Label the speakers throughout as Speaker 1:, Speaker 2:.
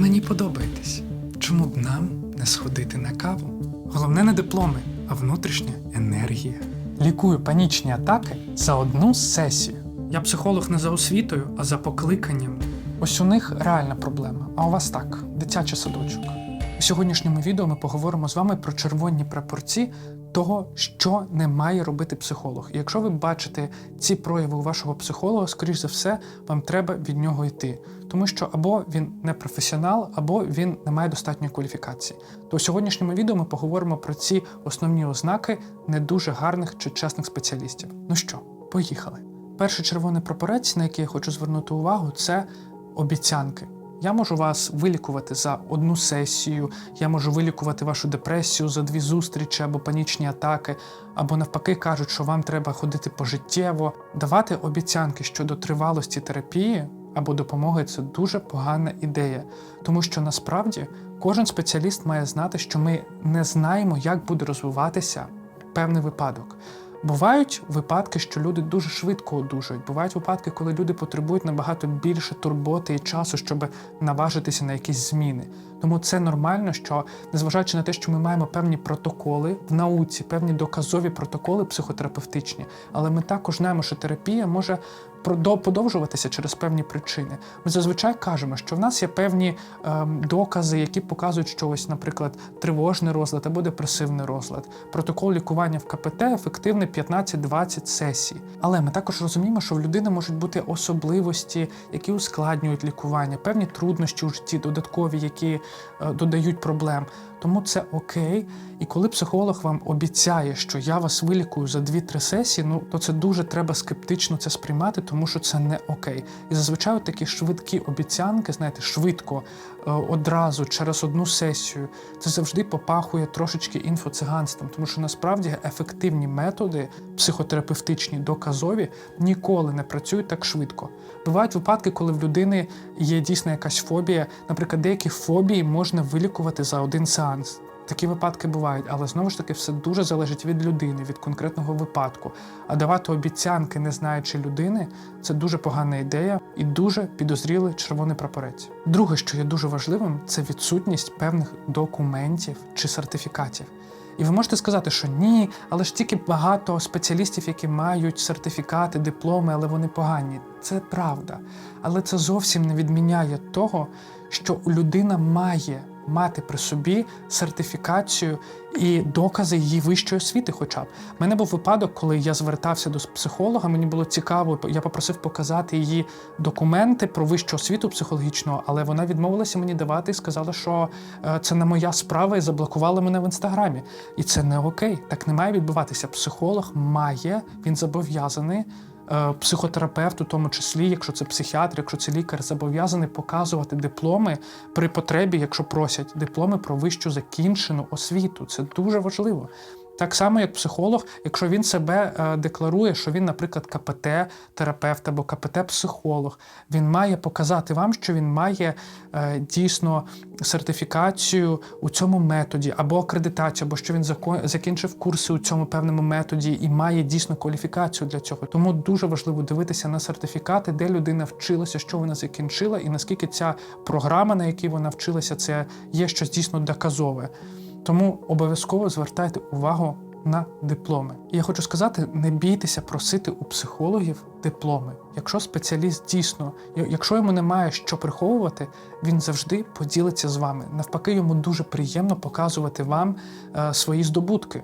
Speaker 1: мені подобаєтесь. Чому б нам не сходити на каву? Головне не дипломи, а внутрішня енергія. Лікую панічні атаки за одну сесію. Я психолог не за освітою, а за покликанням. Ось у них реальна проблема, а у вас так, дитячий садочок. У сьогоднішньому відео ми поговоримо з вами про червоні прапорці того, що не має робити психолог. І якщо ви бачите ці прояви у вашого психолога, скоріш за все, вам треба від нього йти. Тому що або він не професіонал, або він не має достатньої кваліфікації. То у сьогоднішньому відео ми поговоримо про ці основні ознаки не дуже гарних чи чесних спеціалістів. Ну що, поїхали. Перший червоний прапорець, на який я хочу звернути увагу, це обіцянки. Я можу вас вилікувати за одну сесію, я можу вилікувати вашу депресію за дві зустрічі або панічні атаки, або навпаки кажуть, що вам треба ходити пожиттєво. Давати обіцянки щодо тривалості терапії або допомоги це дуже погана ідея, тому що насправді кожен спеціаліст має знати, що ми не знаємо, як буде розвиватися певний випадок. Бувають випадки, що люди дуже швидко одужують. Бувають випадки, коли люди потребують набагато більше турботи і часу, щоб наважитися на якісь зміни. Тому це нормально, що незважаючи на те, що ми маємо певні протоколи в науці, певні доказові протоколи психотерапевтичні, але ми також знаємо, що терапія може подовжуватися через певні причини. Ми зазвичай кажемо, що в нас є певні ем, докази, які показують, що ось, наприклад, тривожний розлад або депресивний розлад. Протокол лікування в КПТ ефективний 15-20 сесій. Але ми також розуміємо, що в людини можуть бути особливості, які ускладнюють лікування, певні труднощі у житті, додаткові, які додають проблем. Тому це окей. І коли психолог вам обіцяє, що я вас вилікую за 2-3 сесії, ну то це дуже треба скептично це сприймати, тому що це не окей. І зазвичай такі швидкі обіцянки, знаєте, швидко, е, одразу через одну сесію, це завжди попахує трошечки інфоциганством, тому що насправді ефективні методи психотерапевтичні, доказові ніколи не працюють так швидко. Бувають випадки, коли в людини є дійсно якась фобія. Наприклад, деякі фобії можна вилікувати за один сеанс. Такі випадки бувають, але знову ж таки все дуже залежить від людини, від конкретного випадку. А давати обіцянки, не знаючи людини, це дуже погана ідея і дуже підозрілий червоний прапорець. Друге, що є дуже важливим, це відсутність певних документів чи сертифікатів. І ви можете сказати, що ні, але ж тільки багато спеціалістів, які мають сертифікати, дипломи, але вони погані. Це правда. Але це зовсім не відміняє того, що людина має мати при собі сертифікацію і докази її вищої освіти. Хоча б У мене був випадок, коли я звертався до психолога. Мені було цікаво, я попросив показати її документи про вищу освіту психологічного, але вона відмовилася мені давати і сказала, що е, це не моя справа, і заблокувала мене в інстаграмі. І це не окей. Так не має відбуватися. Психолог має, він зобов'язаний. Е, Психотерапевт, у тому числі, якщо це психіатр, якщо це лікар, зобов'язаний показувати дипломи при потребі, якщо просять дипломи про вищу закінчену освіту. Це дуже важливо. Так само, як психолог, якщо він себе е, декларує, що він, наприклад, КПТ-терапевт або КПТ-психолог, він має показати вам, що він має е, дійсно сертифікацію у цьому методі, або акредитацію, або що він закінчив курси у цьому певному методі і має дійсно кваліфікацію для цього. Тому дуже важливо дивитися на сертифікати, де людина вчилася, що вона закінчила, і наскільки ця програма, на якій вона вчилася, це є щось дійсно доказове. Тому обов'язково звертайте увагу на дипломи. І я хочу сказати: не бійтеся просити у психологів дипломи. Якщо спеціаліст дійсно, якщо йому немає що приховувати, він завжди поділиться з вами. Навпаки, йому дуже приємно показувати вам е, свої здобутки.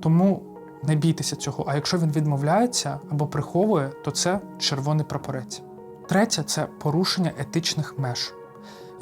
Speaker 1: Тому не бійтеся цього. А якщо він відмовляється або приховує, то це червоний прапорець. Третє це порушення етичних меж.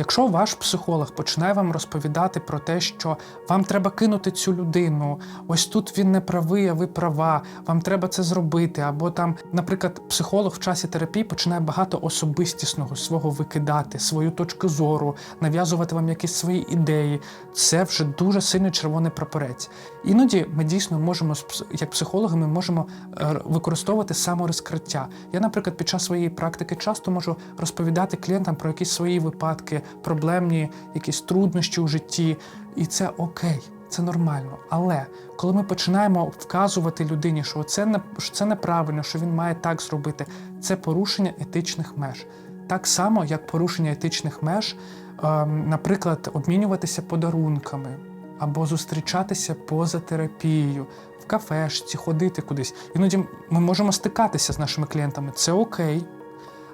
Speaker 1: Якщо ваш психолог починає вам розповідати про те, що вам треба кинути цю людину, ось тут він не правий, а ви права, вам треба це зробити, або там, наприклад, психолог в часі терапії починає багато особистісного свого викидати, свою точку зору, нав'язувати вам якісь свої ідеї, це вже дуже сильний червоний прапорець. Іноді ми дійсно можемо, як психологи, ми можемо е, використовувати саморозкриття. Я, наприклад, під час своєї практики часто можу розповідати клієнтам про якісь свої випадки, проблемні якісь труднощі у житті, і це окей. Це нормально, але коли ми починаємо вказувати людині, що це не що це неправильно, що він має так зробити, це порушення етичних меж. так само, як порушення етичних меж, ем, наприклад, обмінюватися подарунками або зустрічатися поза терапією, в кафешці, ходити кудись. Іноді ми можемо стикатися з нашими клієнтами. Це окей.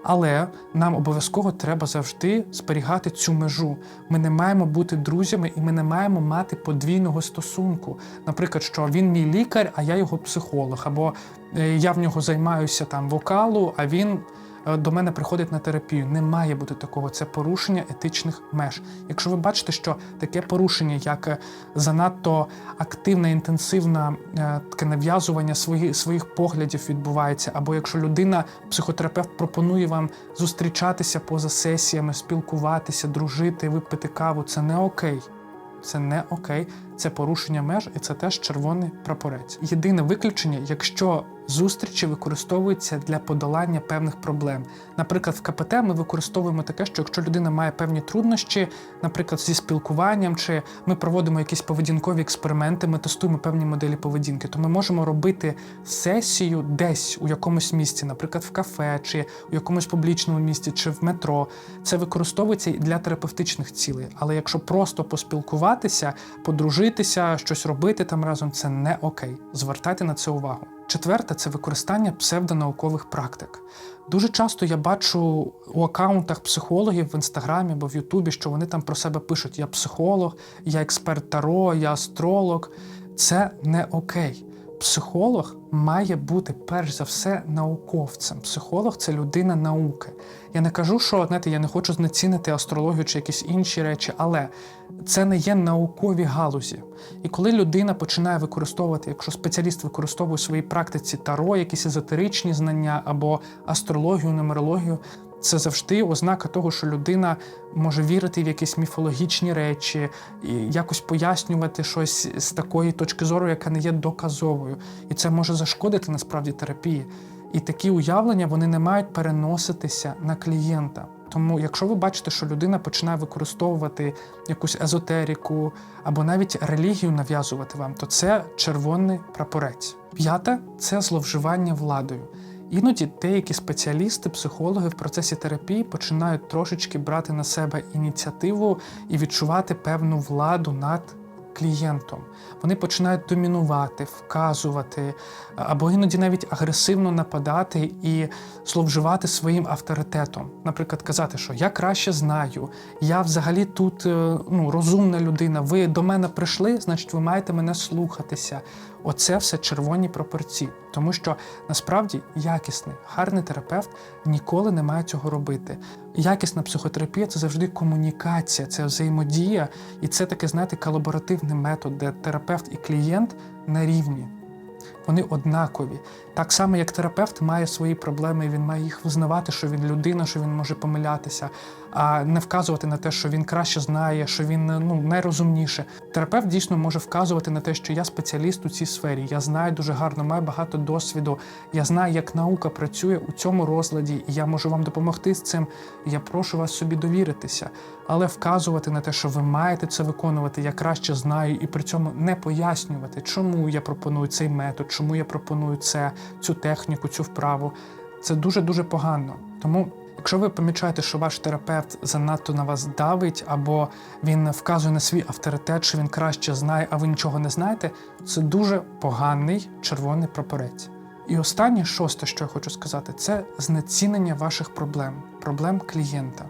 Speaker 1: Але нам обов'язково треба завжди зберігати цю межу. Ми не маємо бути друзями і ми не маємо мати подвійного стосунку. Наприклад, що він мій лікар, а я його психолог, або е, я в нього займаюся там вокалу, а він до мене приходить на терапію. Не має бути такого. Це порушення етичних меж. Якщо ви бачите, що таке порушення, як е, занадто активне, інтенсивне е, таке нав'язування свої, своїх поглядів відбувається, або якщо людина, психотерапевт, пропонує вам зустрічатися поза сесіями, спілкуватися, дружити, випити каву, це не окей. Це не окей, це порушення меж, і це теж червоний прапорець. Єдине виключення, якщо зустрічі використовуються для подолання певних проблем. Наприклад, в КПТ ми використовуємо таке, що якщо людина має певні труднощі, наприклад, зі спілкуванням, чи ми проводимо якісь поведінкові експерименти, ми тестуємо певні моделі поведінки, то ми можемо робити сесію десь у якомусь місці, наприклад, в кафе, чи у якомусь публічному місці, чи в метро. Це використовується і для терапевтичних цілей. Але якщо просто поспілкуватися, подружитися, щось робити там разом, це не окей. Звертайте на це увагу. Четверте це використання псевдонаукових практик. Дуже часто я бачу у аккаунтах психологів в інстаграмі або в Ютубі, що вони там про себе пишуть: я психолог, я експерт таро, я астролог. Це не окей. Психолог має бути перш за все науковцем. Психолог це людина науки. Я не кажу, що знаєте, я не хочу знецінити астрологію чи якісь інші речі, але це не є наукові галузі. І коли людина починає використовувати, якщо спеціаліст використовує у своїй практиці таро, якісь езотеричні знання або астрологію, нумерологію, це завжди ознака того, що людина може вірити в якісь міфологічні речі, і якось пояснювати щось з такої точки зору, яка не є доказовою. І це може зашкодити насправді терапії. І такі уявлення вони не мають переноситися на клієнта. Тому, якщо ви бачите, що людина починає використовувати якусь езотерику або навіть релігію нав'язувати вам, то це червоний прапорець. П'яте це зловживання владою. Іноді деякі спеціалісти, психологи в процесі терапії починають трошечки брати на себе ініціативу і відчувати певну владу над клієнтом. Вони починають домінувати, вказувати, або іноді навіть агресивно нападати і зловживати своїм авторитетом. Наприклад, казати, що я краще знаю, я взагалі тут е, ну, розумна людина. Ви до мене прийшли, значить, ви маєте мене слухатися. Оце все червоні пропорції, тому що насправді якісний, гарний терапевт ніколи не має цього робити. Якісна психотерапія це завжди комунікація, це взаємодія, і це таке, знаєте, колаборативний метод, де терапевт і клієнт на рівні. Вони однакові. Так само, як терапевт має свої проблеми, він має їх визнавати, що він людина, що він може помилятися, а не вказувати на те, що він краще знає, що він ну найрозумніше. Терапевт дійсно може вказувати на те, що я спеціаліст у цій сфері, я знаю дуже гарно, маю багато досвіду. Я знаю, як наука працює у цьому розладі, і я можу вам допомогти з цим. Я прошу вас собі довіритися, але вказувати на те, що ви маєте це виконувати, я краще знаю, і при цьому не пояснювати, чому я пропоную цей метод, чому я пропоную це, цю техніку, цю вправу. Це дуже дуже погано. Тому. Якщо ви помічаєте, що ваш терапевт занадто на вас давить, або він вказує на свій авторитет, що він краще знає, а ви нічого не знаєте, це дуже поганий червоний прапорець. І останнє, шосте, що я хочу сказати, це знецінення ваших проблем, проблем клієнта.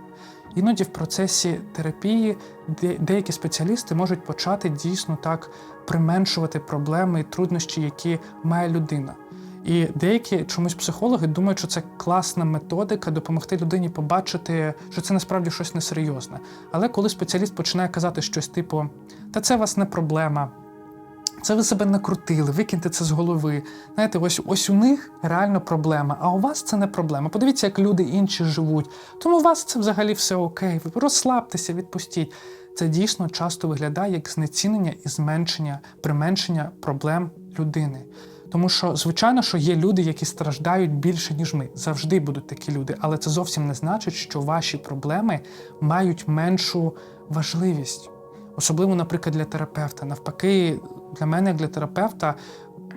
Speaker 1: Іноді в процесі терапії деякі спеціалісти можуть почати дійсно так применшувати проблеми і труднощі, які має людина. І деякі чомусь психологи думають, що це класна методика допомогти людині побачити, що це насправді щось несерйозне. Але коли спеціаліст починає казати щось типу: та це вас не проблема, це ви себе накрутили, викиньте це з голови. Знаєте, ось ось у них реально проблема, а у вас це не проблема. Подивіться, як люди інші живуть. Тому у вас це взагалі все окей. Ви розслабтеся, відпустіть. Це дійсно часто виглядає як знецінення і зменшення, применшення проблем людини. Тому що, звичайно, що є люди, які страждають більше, ніж ми. Завжди будуть такі люди, але це зовсім не значить, що ваші проблеми мають меншу важливість. Особливо, наприклад, для терапевта. Навпаки, для мене, як для терапевта,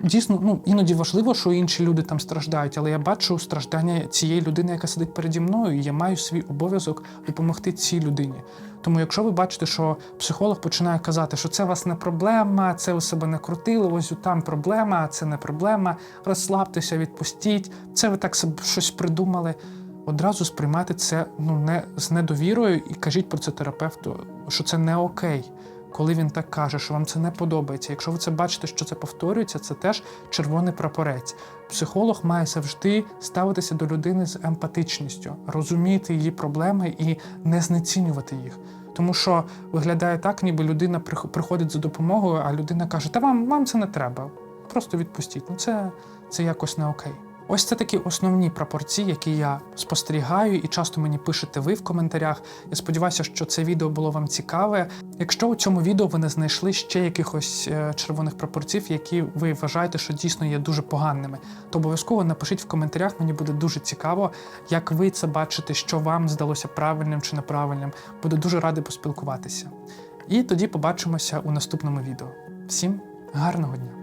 Speaker 1: дійсно ну іноді важливо, що інші люди там страждають, але я бачу страждання цієї людини, яка сидить переді мною, і я маю свій обов'язок допомогти цій людині. Тому, якщо ви бачите, що психолог починає казати, що це у вас не проблема, це у себе не крутило, ось там проблема, а це не проблема. Розслабтеся, відпустіть. Це ви так себе щось придумали. Одразу сприймати це ну не з недовірою і кажіть про це терапевту, що це не окей. Коли він так каже, що вам це не подобається. Якщо ви це бачите, що це повторюється, це теж червоний прапорець. Психолог має завжди ставитися до людини з емпатичністю, розуміти її проблеми і не знецінювати їх. Тому що виглядає так, ніби людина прих- приходить за допомогою, а людина каже: Та вам, вам це не треба, просто відпустіть. Ну це, це якось не окей. Ось це такі основні прапорці, які я спостерігаю, і часто мені пишете ви в коментарях. Я сподіваюся, що це відео було вам цікаве. Якщо у цьому відео ви не знайшли ще якихось е, червоних прапорців, які ви вважаєте, що дійсно є дуже поганими, то обов'язково напишіть в коментарях. Мені буде дуже цікаво, як ви це бачите, що вам здалося правильним чи неправильним. Буду дуже радий поспілкуватися. І тоді побачимося у наступному відео. Всім гарного дня!